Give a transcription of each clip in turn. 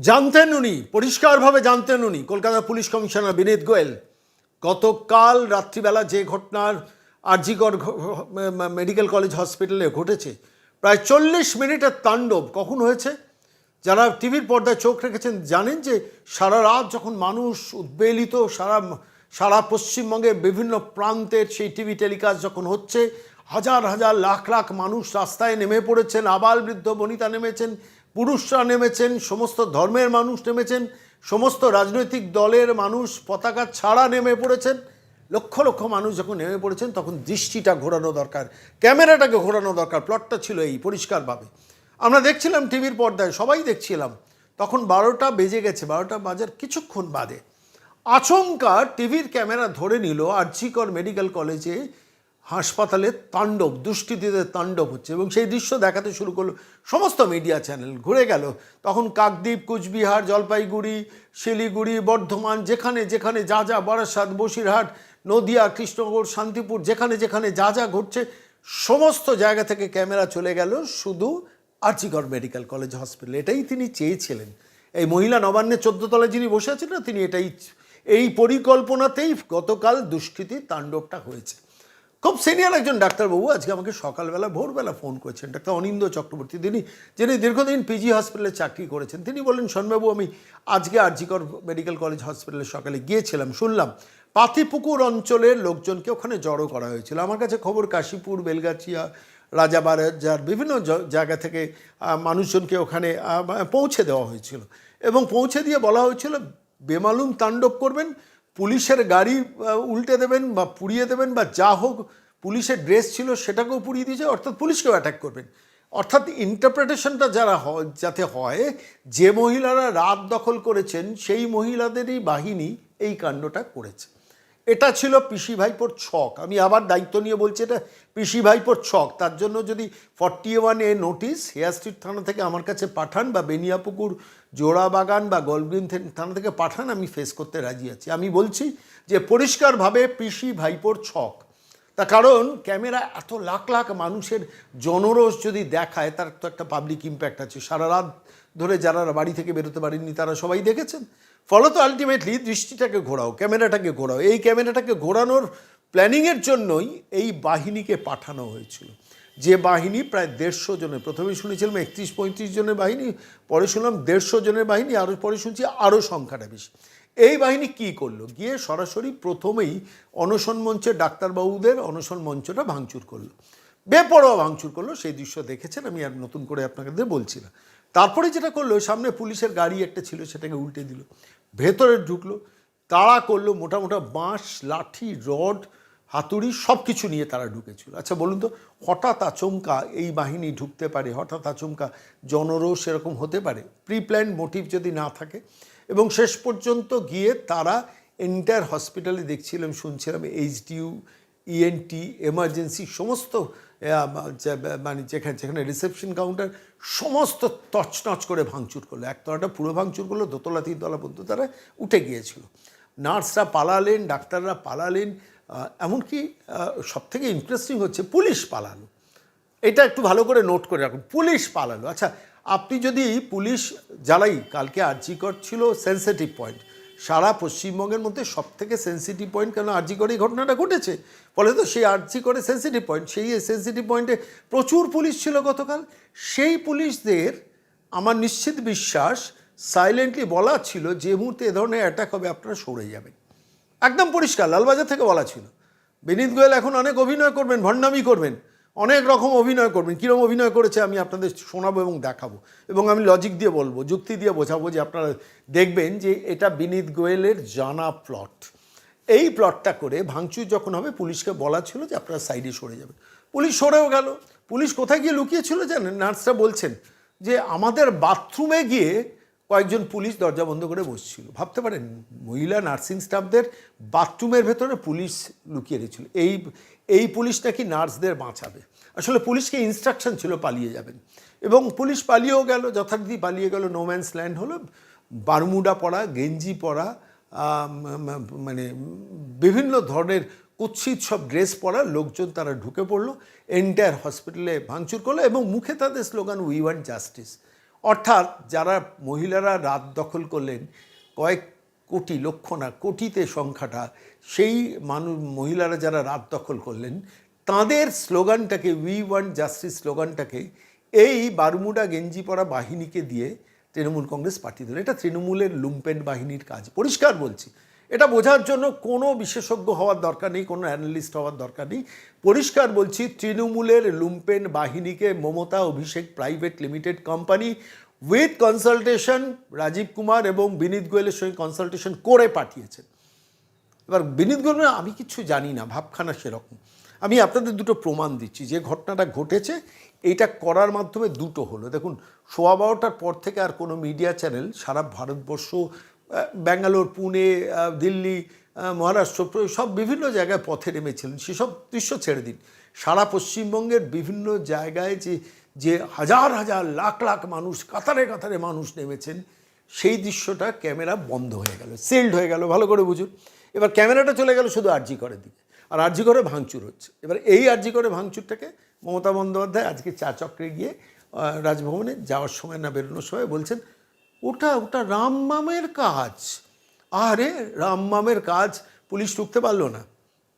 জানতেন উনি, পরিষ্কারভাবে জানতেন উনি, কলকাতা পুলিশ কমিশনার বিনীত গোয়েল। গতকাল রাত্রিবেলা যে ঘটনার ঘ- মেডিকেল কলেজ হসপিটালে ঘটেছে, প্রায় চল্লিশ মিনিটের তাণ্ডব কখন হয়েছে? যারা টিভির পর্দায় চোখ রেখেছেন জানেন যে সারা রাত যখন মানুষ উদ্বেলিত, সারা সারা পশ্চিমবঙ্গের বিভিন্ন প্রান্তের সেই টিভি টেলিকাস্ট যখন হচ্ছে, হাজার হাজার লাখ লাখ মানুষ রাস্তায় নেমে পড়েছেন, আবাল বৃদ্ধ বনিতা নেমেছেন পুরুষরা নেমেছেন, সমস্ত ধর্মের মানুষ নেমেছেন, সমস্ত রাজনৈতিক দলের মানুষ পতাকা ছাড়া নেমে পড়েছেন। লক্ষ লক্ষ মানুষ যখন নেমে পড়েছেন, তখন দৃষ্টিটা ঘোরানো দরকার, ক্যামেরাটাকে ঘোরানো দরকার প্লটটা ছিল এই পরিষ্কারভাবে। আমরা দেখছিলাম টিভির পর্দায়, সবাই দেখছিলাম। তখন বারোটা বেজে গেছে, বারোটা বাজার কিছুক্ষণ বাদে। আচমকা টিভির ক্যামেরা ধরে নিল আরজিকর মেডিকেল কলেজে হাসপাতালে তাণ্ডব, দুষ্কৃতীদের তাণ্ডব হচ্ছে এবং সেই দৃশ্য দেখাতে শুরু করল সমস্ত মিডিয়া চ্যানেল। ঘুরে গেল। তখন কাকদ্বীপ, কুচবিহার, জলপাইগুড়ি, শিলিগুড়ি, বর্ধমান, যেখানে যেখানে যা যা বারাসাত, বসিরহাট, নদিয়া, কৃষ্ণনগর, শান্তিপুর, যেখানে যেখানে যা যা ঘটছে, সমস্ত জায়গা থেকে ক্যামেরা চলে গেল শুধু আর্চিগড় মেডিকেল কলেজ হসপিটাল। এটাই তিনি চেয়েছিলেন। এই মহিলা নবান্নে তলায় যিনি বসে আছেন না, তিনি এটাই এই পরিকল্পনাতেই গতকাল দুষ্কৃতি তাণ্ডবটা হয়েছে। খুব সিনিয়র একজন ডাক্তারবাবু আজকে আমাকে সকালবেলা, ভোরবেলা ফোন করেছেন, ডাক্তার অনিন্দ চক্রবর্তী। তিনি, যিনি দীর্ঘদিন পিজি হসপিটালে চাকরি করেছেন, তিনি বললেন শোনবাবু আমি আজকে আরজিকর মেডিকেল কলেজ হসপিটালে সকালে গিয়েছিলাম, শুনলাম পাতিপুকুর অঞ্চলের লোকজনকে ওখানে জড়ো করা হয়েছিল। আমার কাছে খবর, কাশীপুর, বেলগাছিয়া, রাজাবাজার, বিভিন্ন জায়গা থেকে মানুষজনকে ওখানে পৌঁছে দেওয়া হয়েছিল। এবং পৌঁছে দিয়ে বলা হয়েছিল, বেমালুম তাণ্ডব করবেন পুলিশের গাড়ি উল্টে দেবেন বা পুড়িয়ে দেবেন বা যা হোক, পুলিশের ড্রেস ছিল সেটাকেও পুড়িয়ে দিয়েছে অর্থাৎ পুলিশকেও অ্যাটাক করবেন। অর্থাৎ ইন্টারপ্রিটেশনটা যারা হয়, যাতে হয়, যে মহিলারা রাত দখল করেছেন, সেই মহিলাদেরই বাহিনী এই কাণ্ডটা করেছে। এটা ছিল পিসি ভাইপোর ছক। আমি আবার দায়িত্ব নিয়ে বলছি, এটা পিসি ভাইপোর ছক। তার জন্য যদি forty one A notice Hare Street থানা থেকে আমার কাছে পাঠান বা বেনিয়াপুকুর জোড়াবাগান বা গলগ্রিন থানা থেকে পাঠান, আমি ফেস করতে রাজি আছি। আমি বলছি যে পরিষ্কারভাবে পিসি ভাইপোর ছক। তার কারণ ক্যামেরা এত লাখ লাখ মানুষের জনরোষ যদি দেখায়, তার তো একটা পাবলিক ইম্প্যাক্ট আছে। সারা রাত ধরে যারা বাড়ি থেকে বেরোতে পারেননি, তারা সবাই দেখেছেন। ফলত আলটিমেটলি দৃষ্টিটাকে ঘোরাও, ক্যামেরাটাকে ঘোরাও। এই ক্যামেরাটাকে ঘোরানোর প্ল্যানিংয়ের জন্যই এই বাহিনীকে পাঠানো হয়েছিল। যে বাহিনী প্রায় দেড়শো জনের প্রথমে শুনেছিলাম একত্রিশ পঁয়ত্রিশ জনের বাহিনী, পরে শুনলাম দেড়শো জনের বাহিনী আরও পরে শুনছি আরও সংখ্যাটা বেশি। এই বাহিনী কি করল? গিয়ে সরাসরি প্রথমেই অনশন মঞ্চে ডাক্তারবাবুদের অনশন মঞ্চটা ভাঙচুর করল। বেপরোয়া ভাঙচুর করল, সেই দৃশ্য দেখেছেন, আমি আর নতুন করে আপনাদের বলছি না। তারপরে যেটা করল, সামনে পুলিশের গাড়ি একটা ছিল, সেটাকে উল্টে দিল। ভেতরে ঢুকলো, তাড়া করল মোটা মোটা বাঁশ, লাঠি, রড হাতুড়ি সব কিছু নিয়ে তারা ঢুকেছিল। আচ্ছা বলুন তো, হঠাৎ আচমকা এই বাহিনী ঢুকতে পারে? হঠাৎ আচমকা জনরোষ এরকম হতে পারে? প্রি প্ল্যান মোটিভ যদি না থাকে? এবং শেষ পর্যন্ত গিয়ে তারা এন্টায়ার হসপিটালে দেখছিলাম, শুনছিলাম এইচডিউ, ইএনটি, এমার্জেন্সি, সমস্ত মানে যেখানে যেখানে রিসেপশন কাউন্টার, সমস্ত তছনছ করে ভাঙচুর করল। একতলাটা পুরো ভাঙচুর করল, দোতলা, তিনতলা পর্যন্ত তারা উঠে গিয়েছিল। নার্সরা পালালেন, ডাক্তাররা পালালেন এমনকি সব থেকে ইন্টারেস্টিং হচ্ছে পুলিশ পালানো। এটা একটু ভালো করে নোট করে রাখুন, পুলিশ পালালো আচ্ছা আপনি যদি পুলিশ জ্বালাই, কালকে আর্জিকর ছিল সেন্সিটিভ পয়েন্ট সারা পশ্চিমবঙ্গের মধ্যে সব থেকে সেন্সিটিভ পয়েন্ট কেন আর্জিকরে এই ঘটনাটা ঘটেছে? ফলে তো সেই আর্জিকরে সেন্সিটিভ পয়েন্ট সেই সেন্সিটিভ পয়েন্টে প্রচুর পুলিশ ছিল গতকাল। সেই পুলিশদের আমার নিশ্চিত বিশ্বাস সাইলেন্টলি বলা ছিল যে মুহূর্তে এ ধরনের অ্যাটাক হবে, আপনারা সরে যাবেন। একদম পরিষ্কার, লালবাজার থেকে বলা ছিল। বিনীত গোয়েল এখন অনেক অভিনয় করবেন, ভণ্ডামি করবেন, অনেক রকম অভিনয় করবেন কীরকম অভিনয় করেছে আমি আপনাদের শোনাবো এবং দেখাবো। এবং আমি লজিক দিয়ে বলব, যুক্তি দিয়ে বোঝাবো যে আপনারা দেখবেন যে এটা বিনীত গোয়েলের জানা প্লট এই প্লটটা করে ভাঙচুর যখন হবে, পুলিশকে বলা ছিল যে আপনারা সাইডে সরে যাবেন। পুলিশ সরেও গেল। পুলিশ কোথায় গিয়ে লুকিয়েছিল জানেন? নার্সরা বলছেন যে আমাদের বাথরুমে গিয়ে কয়েকজন পুলিশ দরজা বন্ধ করে বসছিল। ভাবতে পারেন, মহিলা নার্সিং স্টাফদের বাথরুমের ভেতরে পুলিশ লুকিয়ে রেখেছিল। এই এই পুলিশ নাকি নার্সদের বাঁচাবে। আসলে পুলিশকে ইনস্ট্রাকশন ছিল পালিয়ে যাবেন। এবং পুলিশ পালিয়েও গেল, যথারীতি পালিয়ে গেল নোম্যান্স ল্যান্ড হলো বারমুডা পরা গেঞ্জি পরা মানে বিভিন্ন ধরনের কুৎসিত সব ড্রেস পরা লোকজন তারা ঢুকে পড়ল এন্টায়ার হসপিটালে ভাঙচুর করল এবং মুখে তাদের স্লোগান উই ওয়ান্ট জাস্টিস অর্থাৎ যারা মহিলারা রাত দখল করলেন, কয়েক কোটি, লক্ষ না, কোটিতে সংখ্যাটা, সেই মানুষ, মহিলারা যারা রাত দখল করলেন, তাদের স্লোগানটাকে উই ওয়ান্ট জাস্টিস স্লোগানটাকে, এই বারমুডা গেঞ্জি পরা বাহিনীকে দিয়ে তৃণমূল কংগ্রেস পাঠিয়ে দিল। এটা তৃণমূলের লুম্পেন বাহিনীর কাজ। পরিষ্কার বলছি এটা বোঝার জন্য কোনো বিশেষজ্ঞ হওয়ার দরকার নেই, কোনো অ্যানালিস্ট হওয়ার দরকার নেই। পরিষ্কার বলছি, তৃণমূলের লুম্পেন বাহিনীকে Mamata Abhishek private limited company with consultation Rajeev Kumar এবং বিনীত গোয়েলের সঙ্গে কনসালটেশন করে পাঠিয়েছেন এবার বিনীত গোয়েল আমি কিছু জানি না, ভাবখানা সেরকম। আমি আপনাদের দুটো প্রমাণ দিচ্ছি, যে ঘটনাটা ঘটেছে, এইটা করার মাধ্যমে দুটো হলো। দেখুন, সোয়া বারোটার পর থেকে আর কোনো মিডিয়া চ্যানেল সারা ভারতবর্ষ ব্যাঙ্গালোর, পুনে দিল্লি মহারাষ্ট্র সব বিভিন্ন জায়গায় পথে নেমেছিলেন। সেসব দৃশ্য ছেড়ে দিন। সারা পশ্চিমবঙ্গের বিভিন্ন জায়গায় যে যে হাজার হাজার, লাখ লাখ মানুষ, কাতারে কাতারে মানুষ নেমেছেন, সেই দৃশ্যটা ক্যামেরা বন্ধ হয়ে গেল, সিল্ড হয়ে গেল। ভালো করে বুঝুন। এবার ক্যামেরাটা চলে গেল শুধু আরজি করের দিকে। আর আরজি করে ভাঙচুর হচ্ছে। এবার এই আরজি করে ভাঙচুরটাকে মমতা বন্দ্যোপাধ্যায় আজকে চা চক্রে গিয়ে রাজভবনে যাওয়ার সময় না বেরোনোর সময় বলছেন ওটা ওটা রামমামের কাজ। আরে রামমামের কাজ পুলিশ ঢুকতে পারল না।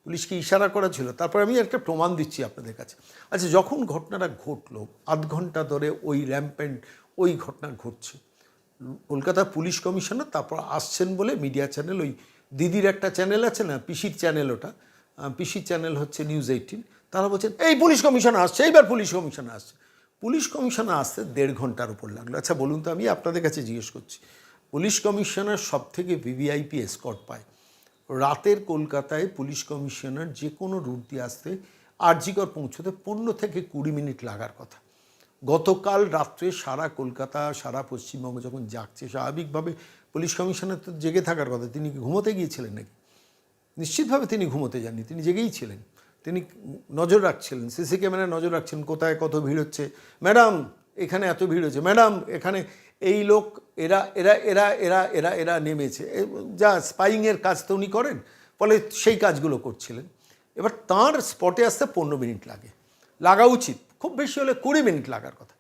পুলিশকে ইশারা করা ছিল। তারপর আমি একটা প্রমাণ দিচ্ছি আপনাদের কাছে। আচ্ছা যখন ঘটনাটা ঘটলো, আধ ঘণ্টা ধরে ওই র্যাম্পেন্ট, ওই ঘটনা ঘটছে। কলকাতা পুলিশ কমিশনার তারপর আসছেন বলে মিডিয়া চ্যানেল, ওই দিদির একটা চ্যানেল আছে না, পিসির চ্যানেল ওটা পিসির চ্যানেল হচ্ছে নিউজ এইটিন, তারা বলছেন, এই পুলিশ কমিশনার আসছে, এইবার পুলিশ কমিশনার আসছে। পুলিশ কমিশনার আসতে দেড় ঘণ্টার উপর লাগল। আচ্ছা বলুন তো আমি আপনাদের কাছে জিজ্ঞেস করছি, পুলিশ কমিশনার সব থেকে ভিভিআইপি এসকর্ট পায়? রাতের কলকাতায় পুলিশ কমিশনার যে কোনো রুট দিয়ে আসতে আরজিকর পৌঁছতে পনেরো থেকে কুড়ি মিনিট লাগার কথা। গতকাল রাত্রে সারা কলকাতা, সারা পশ্চিমবঙ্গ যখন জাগছে, স্বাভাবিকভাবে পুলিশ কমিশনার তো জেগে থাকার কথা। তিনি কি ঘুমোতে গিয়েছিলেন নাকি? নিশ্চিতভাবে তিনি ঘুমোতে যাননি, তিনি জেগেই ছিলেন। তিনি নজর রাখছিলেন, সিসি ক্যামেরায় নজর রাখছেন কোথায় কত ভিড় হচ্ছে। ম্যাডাম, এখানে এত ভিড় হচ্ছে। ম্যাডাম, এখানে এই লোক, এরা এরা এরা এরা এরা এরা নেমেছে। যা স্পাইংয়ের কাজ তো উনি করেন, ফলে সেই কাজগুলো করছিলেন। এবার তার স্পটে আসতে পনেরো মিনিট লাগে। লাগা উচিত। খুব বেশি হলে কুড়ি মিনিট লাগার কথা।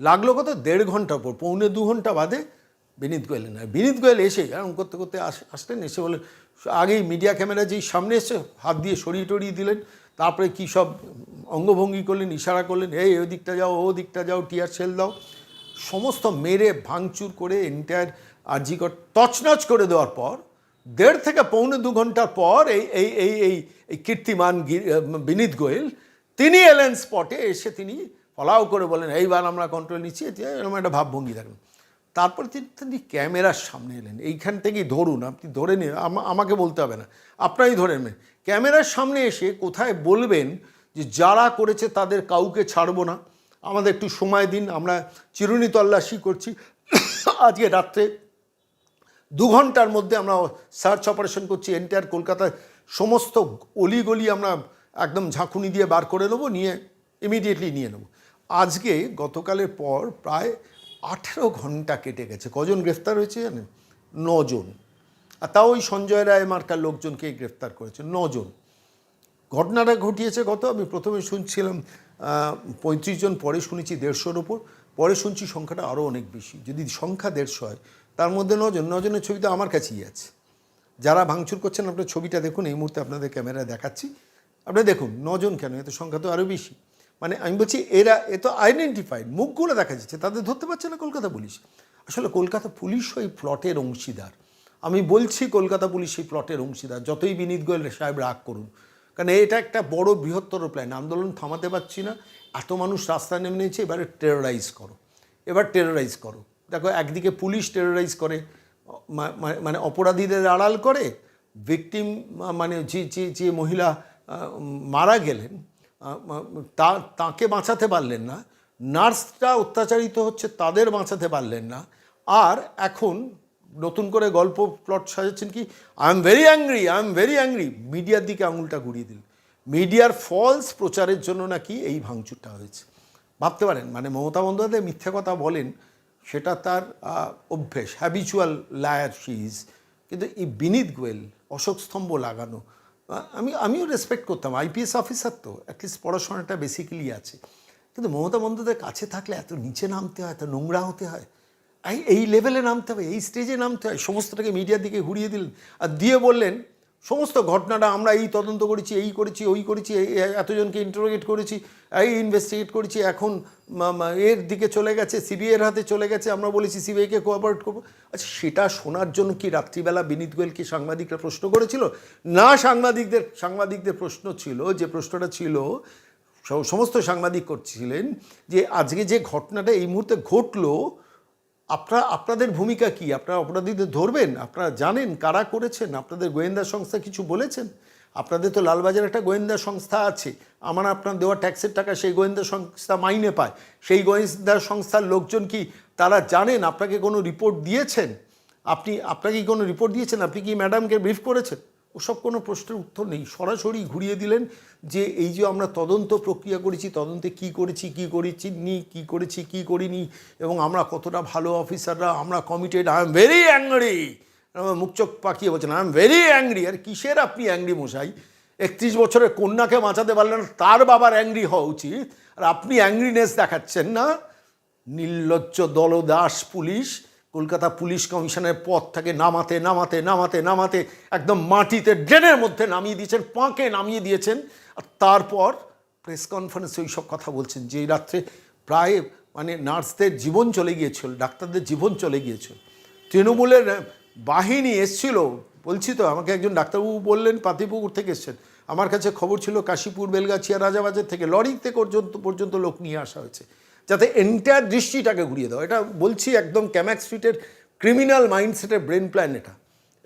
লাগল কত? দেড় ঘণ্টা পর, পৌনে দু ঘণ্টা বাদে বিনীত গোয়েল না বিনীত গোয়েল এসে এরকম করতে করতে আস- আসলেন, এসে বলে, আগেই মিডিয়া ক্যামেরা যেই সামনে এসে হাত দিয়ে সরিয়ে টরিয়ে দিলেন। তারপরে কী সব অঙ্গভঙ্গি করলেন, ইশারা করলেন, এই ওই দিকটা যাও, ও দিকটা যাও, টিয়ার সেল দাও। সমস্ত মেরে ভাঙচুর করে এন্টায়ার আর্জিকর তছনছ করে দেওয়ার পর, দেড় থেকে পৌনে দু ঘণ্টার পর এই এই এই এই এই কীর্তিমান বিনীত গোয়েল, তিনি এলেন স্পটে এসে তিনি ফলাও করে বলেন, এইবার আমরা কন্ট্রোল নিচ্ছি। এরকম একটা ভাবভঙ্গি দেখেন তারপর তিনি ক্যামেরার সামনে এলেন। এইখান থেকেই ধরুন, আপনি ধরে নিন আমা- আমাকে বলতে হবে না। আপনারই ধরে নেবেন। ক্যামেরার সামনে এসে কোথায় বলবেন যে যারা করেছে তাদের কাউকে ছাড়বো না? আমাদের একটু সময় দিন, আমরা চিরুনি তল্লাশি করছি। আজকে রাত্রে দু ঘণ্টার মধ্যে আমরা সার্চ অপারেশন করছি, এন্টায়ার কলকাতায় সমস্ত অলিগলি আমরা একদম ঝাঁকুনি দিয়ে বার করে নেব, নিয়ে ইমিডিয়েটলি নিয়ে নেব। আজকে গতকালের পর প্রায় আঠেরো ঘণ্টা কেটে গেছে। কজন গ্রেফতার হয়েছে জানেন? নজন। আর তাও ওই সঞ্জয় রায় মার্কার লোকজনকে গ্রেফতার করেছে, নজন। ঘটনাটা ঘটিয়েছে কত? আমি প্রথমে শুনছিলাম পঁয়ত্রিশ জন, পরে শুনেছি দেড়শোর ওপর পরে শুনছি সংখ্যাটা আরও অনেক বেশি। যদি সংখ্যা দেড়শো হয়, তার মধ্যে নজন, নজনের ছবি তো আমার কাছেই আছে। যারা ভাঙচুর করছেন, আপনার ছবিটা দেখুন, এই মুহূর্তে আপনাদের ক্যামেরায় দেখাচ্ছি। আপনি দেখুন, নজন কেন? এত সংখ্যা তো আরও বেশি। মানে আমি বলছি, এরা, এ তো আইডেন্টিফাইড মুখগুলো দেখা যাচ্ছে, তাদের ধরতে পারছে না কলকাতা পুলিশ। আসলে কলকাতা পুলিশ ওই প্লটের অংশীদার। আমি বলছি কলকাতা পুলিশ এই প্লটের অংশীদার, যতই বিনীত গোয়েল সাহেব রাগ করুন। কারণ এটা একটা বড় বৃহত্তর প্ল্যান আন্দোলন থামাতে পারছি না, এত মানুষ রাস্তায় নেমে নিয়েছে এবারে টেরোরাইজ করো। এবার টেরোরাইজ করো। দেখো, একদিকে পুলিশ টেরোরাইজ করে মানে অপরাধীদের আড়াল করে ভিকটিম মানে যে যে যে মহিলা মারা গেলেন তা, তাকে বাঁচাতে পারলেন না নার্সটা অত্যাচারিত হচ্ছে, তাদের বাঁচাতে পারলেন না। আর এখন নতুন করে গল্প প্লট সাজাচ্ছেন কি? I am very angry I am very angry মিডিয়ার দিকে আঙুলটা ঘুরিয়ে দিল মিডিয়ার ফলস প্রচারের জন্য নাকি এই ভাঙচুরটা হয়েছে। ভাবতে পারেন মানে মমতা বন্দ্যোপাধ্যায় মিথ্যে কথা বলেন, সেটা তার অভ্যেস। হ্যাবিচুয়াল লায়ার সিজ কিন্তু এই বিনীত গোয়েল, অশোক স্তম্ভ লাগানো আমি, আমিও রেসপেক্ট করতাম। আইপিএস অফিসার তো অ্যাটলিস্ট পড়াশোনাটা বেসিক্যালি আছে। কিন্তু মমতা বন্দ্যোপাধ্যায়ের কাছে থাকলে এত নিচে নামতে হয়, এত নোংরা হতে হয়। এই লেভেলে নামতে হবে, এই স্টেজে নামতে হয়। সমস্তটাকে মিডিয়ার দিকে ঘুরিয়ে দিলেন আর দিয়ে বললেন, সমস্ত ঘটনাটা আমরা এই তদন্ত করেছি, এই করেছি, ওই করেছি এতজনকে ইন্টারোগেট করেছি, এই ইনভেস্টিগেট করেছি, এখন এর দিকে চলে গেছে সিবিআইয়ের হাতে চলে গেছে, আমরা বলেছি সিবিআইকে কোঅপারেট করব। আচ্ছা সেটা শোনার জন্য কি রাত্রিবেলা বিনীত গোয়েলকে সাংবাদিকরা প্রশ্ন করেছিল? না, সাংবাদিকদের সাংবাদিকদের প্রশ্ন ছিল যে, প্রশ্নটা ছিল সমস্ত সাংবাদিক করছিলেন যে, আজকে যে ঘটনাটা এই মুহূর্তে ঘটলো আপনারা, আপনাদের ভূমিকা কি? আপনারা অপরাধীদের ধরবেন? আপনারা জানেন কারা করেছেন? আপনাদের গোয়েন্দা সংস্থা কিছু বলেছেন? আপনাদের তো লালবাজার একটা গোয়েন্দা সংস্থা আছে। আমার আপনার দেওয়া ট্যাক্সের টাকা সেই গোয়েন্দা সংস্থা মাইনে পায়। সেই গোয়েন্দা সংস্থার লোকজন কি তারা জানেন? আপনাকে কোনো রিপোর্ট দিয়েছেন? আপনি, আপনাকে কি কোনো রিপোর্ট দিয়েছেন? আপনি কি ম্যাডামকে ব্রিফ করেছেন? ওসব কোনো প্রশ্নের উত্তর নেই। সরাসরি ঘুরিয়ে দিলেন যে এই যে আমরা তদন্ত প্রক্রিয়া করেছি, তদন্তে কি করেছি কি করেছি নি, কী করেছি, কি করিনি, এবং আমরা কতটা ভালো অফিসাররা, আমরা committed I am very angry মুখ চোখ পাকিয়ে বলছেন আই এম ভেরি অ্যাংরি আর কিসের আপনি অ্যাংরি মশাই? একত্রিশ বছরের কন্যাকে বাঁচাতে পারলেন, তার বাবার অ্যাংরি হওয়া উচিত। আর আপনি অ্যাংরিনেস দেখাচ্ছেন না? নির্লজ্জ দলদাস পুলিশ কলকাতা পুলিশ কমিশনের পথ থেকে নামাতে নামাতে নামাতে নামাতে, একদম মাটিতে ড্রেনের মধ্যে নামিয়ে দিয়েছেন, পাঁকে নামিয়ে দিয়েছেন। আর তারপর প্রেস কনফারেন্সে ওই সব কথা বলছেন যে রাত্রে প্রায় মানে নার্সদের জীবন চলে গিয়েছিল, ডাক্তারদের জীবন চলে গিয়েছিল। তৃণমূলের বাহিনী এসছিল, বলছি তো, আমাকে একজন ডাক্তারবাবু বললেন, পাতিপুকুর থেকে এসছেন। আমার কাছে খবর ছিল কাশীপুর, বেলগাছিয়া, রাজাবাজার থেকে লরিতে পর্যন্ত পর্যন্ত লোক নিয়ে আসা হয়েছে। যাতে এন্টায়ার দৃষ্টিটাকে ঘুরিয়ে দাও এটা বলছি একদম ক্যাম্যাক স্ট্রিটের ক্রিমিনাল মাইন্ডসেটের ব্রেন প্ল্যান এটা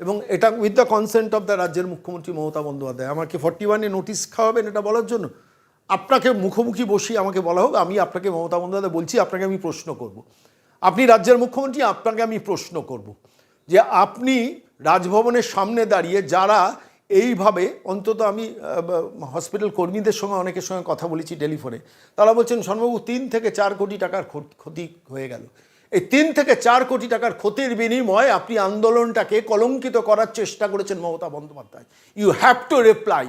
এবং এটা with the consent of the রাজ্যের মুখ্যমন্ত্রী মমতা বন্দ্যোপাধ্যায় আমাকে ফর্টি ওয়ানে নোটিশ খাওয়াবেন এটা বলার জন্য আপনাকে মুখোমুখি বসিয়ে আমাকে বলা হোক, আমি আপনাকে মমতা বন্দ্যোপাধ্যায় বলছি, আপনাকে আমি প্রশ্ন করব। আপনি রাজ্যের মুখ্যমন্ত্রী, আপনাকে আমি প্রশ্ন করব। যে আপনি রাজভবনের সামনে দাঁড়িয়ে যারা এইভাবে অন্তত আমি হসপিটাল কর্মীদের সঙ্গে অনেকের সঙ্গে কথা বলেছি টেলিফোনে। তারা বলছেন, সর্ববাবু, তিন থেকে চার কোটি টাকার ক্ষতি হয়ে গেল। এই তিন থেকে চার কোটি টাকার ক্ষতির বিনিময়ে আপনি আন্দোলনটাকে কলঙ্কিত করার চেষ্টা করেছেন Mamata Bandyopadhyay. You have to reply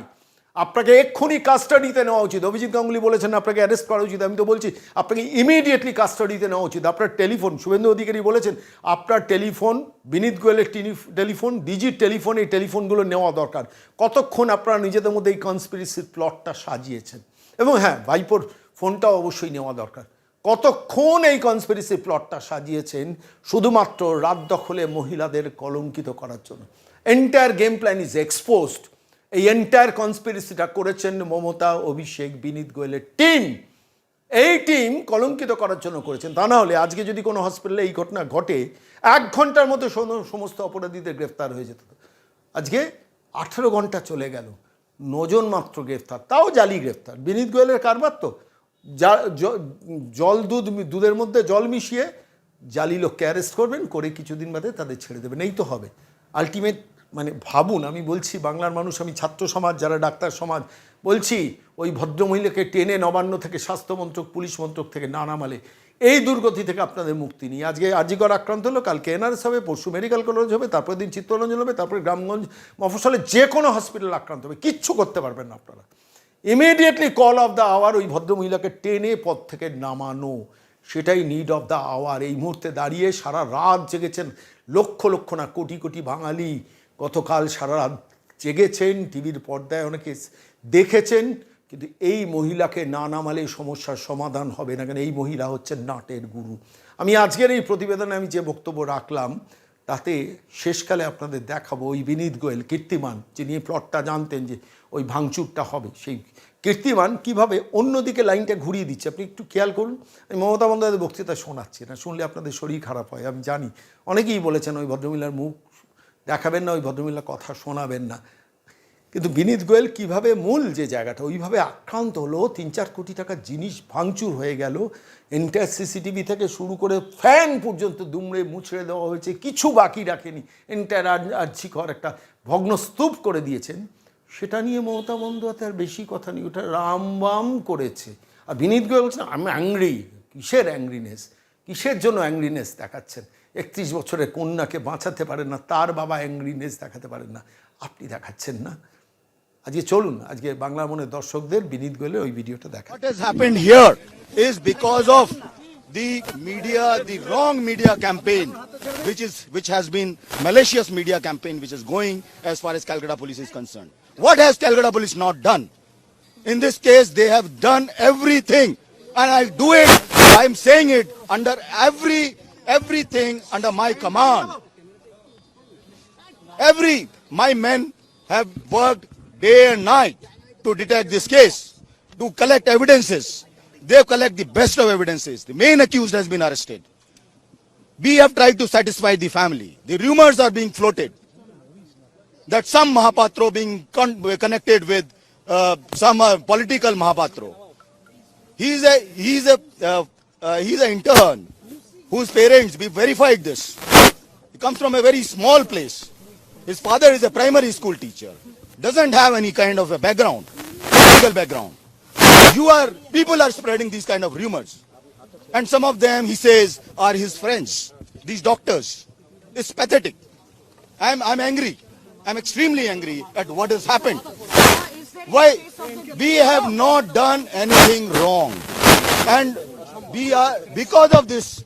আপনাকে এক্ষুনি কাস্টাডিতে নেওয়া উচিত। অভিজিৎ গাঙ্গুলি বলেছেন, আপনাকে অ্যারেস্ট করা উচিত। আমি তো বলছি, আপনাকে ইমিডিয়েটলি কাস্টাডিতে নেওয়া উচিত। আপনার টেলিফোন, শুভেন্দু অধিকারী বলেছেন, আপনার টেলিফোন, বিনীত গোয়েলের টেলিফোন ডিজিট টেলিফোন, এই টেলিফোনগুলো নেওয়া দরকার। কতক্ষণ আপনারা নিজেদের মধ্যে এই কনস্পিরেসির প্লটটা সাজিয়েছেন? এবং হ্যাঁ ভাইপোর ফোনটাও অবশ্যই নেওয়া দরকার। কতক্ষণ এই কনস্পিরেসি প্লটটা সাজিয়েছেন? শুধুমাত্র রাত দখলে মহিলাদের কলঙ্কিত করার জন্য। Entire game plan is exposed এই এন্টায়ার কনস্পিরেসিটা করেছেন মমতা, অভিষেক, বিনীত গোয়েলের টিম এই টিম কলঙ্কিত করার জন্য করেছেন। তা না হলে আজকে যদি কোনো হসপিটালে এই ঘটনা ঘটে, এক ঘণ্টার মধ্যে সমস্ত অপরাধীদের গ্রেফতার হয়ে যেত। আজকে আঠেরো ঘণ্টা চলে গেল, নজন মাত্র গ্রেফতার, তাও জালি গ্রেফতার। বিনীত গোয়েলের কারবার তো জল দুধ দুধের মধ্যে জল মিশিয়ে জালি লোককে অ্যারেস্ট করবেন, করে কিছুদিন বাদে তাদের ছেড়ে দেবেন। এই তো হবে। আলটিমেট মানে ভাবুন, আমি বলছি বাংলার মানুষ, আমি ছাত্র সমাজ, যারা ডাক্তার সমাজ, বলছি ওই ভদ্রমহিলাকে টেনে নবান্ন থেকে স্বাস্থ্যমন্ত্রক, পুলিশ মন্ত্রক থেকে না নামালে এই দুর্গতি থেকে আপনাদের মুক্তি নিয়ে। আজকে আজিগড় আক্রান্ত হলো, কালকে এনআরএস হবে, পরশু মেডিকেল কলেজ হবে তারপরে দিন চিত্তরঞ্জন হবে, তারপরে গ্রামগঞ্জ মফসলে যে কোনো হসপিটাল আক্রান্ত হবে। কিচ্ছু করতে পারবেন না আপনারা। Immediately call of the hour ওই ভদ্রমহিলাকে টেনে পথ থেকে নামানো। সেটাই নিড অফ দ্য আওয়ার এই মুহূর্তে দাঁড়িয়ে সারা রাত জেগেছেন লক্ষ লক্ষ না, কোটি কোটি বাঙালি। গতকাল সারা রাত জেগেছেন, টিভির পর্দায় অনেকে দেখেছেন, কিন্তু এই মহিলাকে না নামালে সমস্যার সমাধান হবে না কেন? এই মহিলা হচ্ছেন নাটের গুরু। আমি আজকের এই প্রতিবেদনে আমি যে বক্তব্য রাখলাম, তাতে শেষকালে আপনাদের দেখাবো ওই বিনীত গোয়েল, কীর্তিমান, যিনি প্লটটা জানতেন যে ওই ভাঙচুরটা হবে। সেই কীর্তিমান কীভাবে অন্যদিকে লাইনটা ঘুরিয়ে দিচ্ছে, আপনি একটু খেয়াল করুন। আমি মমতা বন্দ্যোপাধ্যায়ের বক্তৃতা শোনাচ্ছি না, শুনলে আপনাদের শরীর খারাপ হয়, আমি জানি। অনেকেই বলেছেন ওই ভদ্রমহিলার মুখ দেখাবেন না, ওই ভদ্রমহিলার কথা শোনাবেন না। কিন্তু বিনীত গোয়েল কীভাবে মূল যে জায়গাটা, ওইভাবে আক্রান্ত হলো, তিন চার কোটি টাকার জিনিস ভাঙচুর হয়ে গেল এন্টায়ার সিসিটিভি থেকে শুরু করে ফ্যান পর্যন্ত দুমড়ে মুছড়ে দেওয়া হয়েছে, কিছু বাকি রাখেনি। এন্টায়ার আর্জিকর একটা ভগ্নস্তূপ করে দিয়েছেন। সেটা নিয়ে মমতা বন্দ্যোপাধ্যায়ের বেশি কথা নেই, ওটা রামবাম করেছে। আর বিনীত গোয়েল বলছেন আমি অ্যাংরি কিসের অ্যাংরিনেস কিসের জন্য অ্যাংরিনেস দেখাচ্ছেন? একত্রিশ বছরের কন্যাকে বাঁচাতে পারেন না তার বাবা অ্যাংরিনেস দেখাতে পারেন না আপনি দেখাচ্ছেন না আজকে চলুন আজকে বাংলা মনের দর্শকদের বিনীত গোয়েলের ওই ভিডিওটা দেখা happened here is because of the media, the wrong media campaign, which is which has been malicious media campaign, which is going as far as Calcutta Police is concerned. What has Calcutta Police not done? In this case, they have done everything, and I'll do it. I'm saying it under every everything under my command. Every my men have worked day and night to detect this case, to collect evidences. They collect the best of evidences. The main accused has been arrested. We have tried to satisfy the family. The rumors are being floated that some Mahapatro being con- connected with uh, some uh, political Mahapatro. He is a he is a uh, uh, he is an intern whose parents we verified this. He comes from a very small place. His father is a primary school teacher. Doesn't have any kind of a background, political background. You are people are spreading these kind of rumors, and some of them he says are his friends. These doctors. It's pathetic. I'm I'm angry. I'm extremely angry at what has happened. Why? We have not done anything wrong. And we are, because of this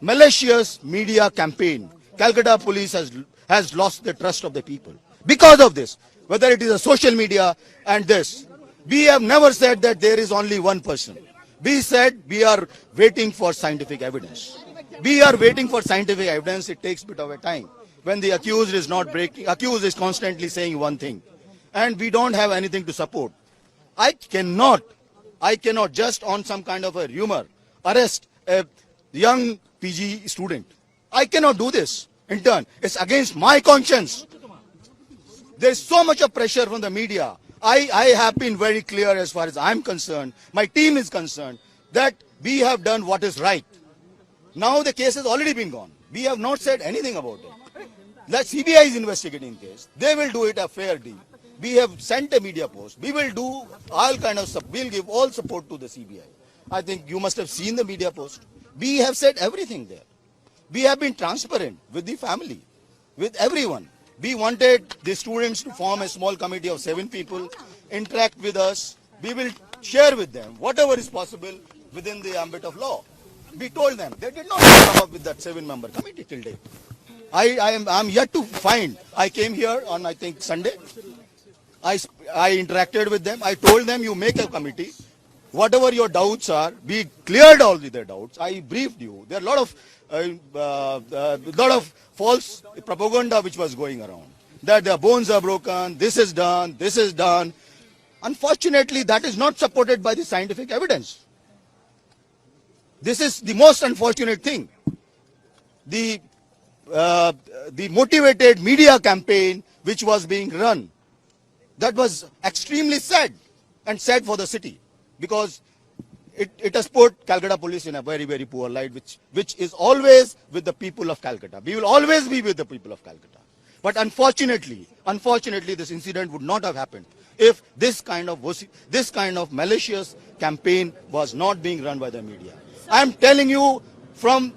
malicious media campaign, Calcutta police has, has lost the trust of the people. Because of this, whether it is a social media and this, we have never said that there is only one person. We said we are waiting for scientific evidence. We are waiting for scientific evidence. It takes bit of a time. When the accused is not breaking, accused is constantly saying one thing and we don't have anything to support. I cannot, I cannot just on some kind of a rumor arrest a young PG student. I cannot do this in turn. It's against my conscience. There's so much of pressure from the media. I, I have been very clear as far as I'm concerned, my team is concerned, that we have done what is right. Now the case has already been gone. We have not said anything about it. The CBI is investigating case. They will do it a fair deal. We have sent a media post. We will do all kind of. We'll give all support to the CBI. I think you must have seen the media post. We have said everything there. We have been transparent with the family, with everyone. We wanted the students to form a small committee of seven people, ah. interact with us. We will share with them whatever is possible within the ambit of law. We told them they did not come up with that seven-member committee till date. I, I am I am yet to find. I came here on I think Sunday. I I interacted with them. I told them you make a committee. Whatever your doubts are, we cleared all the their doubts. I briefed you. There are a lot of uh, uh, uh, lot of false propaganda which was going around. That the bones are broken. This is done. This is done. Unfortunately, that is not supported by the scientific evidence. This is the most unfortunate thing. The uh, the motivated media campaign which was being run that was extremely sad and sad for the city because it, it has put Calcutta police in a very, very poor light, which, which is always with the people of Calcutta. We will always be with the people of Calcutta. But unfortunately, unfortunately, this incident would not have happened if this kind of this kind of malicious campaign was not being run by the media. I am telling you from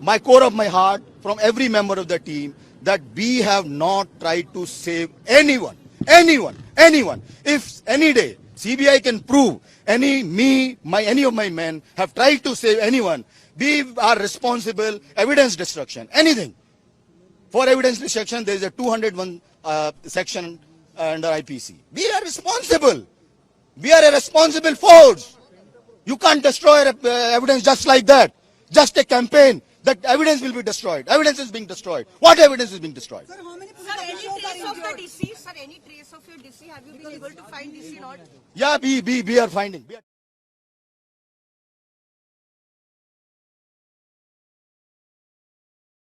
my core of my heart, from every member of the team, that we have not tried to save anyone, anyone, anyone. If any day CBI can prove any me, my any of my men have tried to save anyone, we are responsible. Evidence destruction, anything. For evidence destruction, there is a 201 uh, section under IPC. We are responsible. We are a responsible force. You can't destroy uh, evidence just like that. Just a campaign that evidence will be destroyed. Evidence is being destroyed. What evidence is being destroyed? Sir, how many Sir, any trace of your injured? deceased? Sir, any trace of your deceased? Have you been able to find deceased or not? Yeah, we, we, we are finding. We are-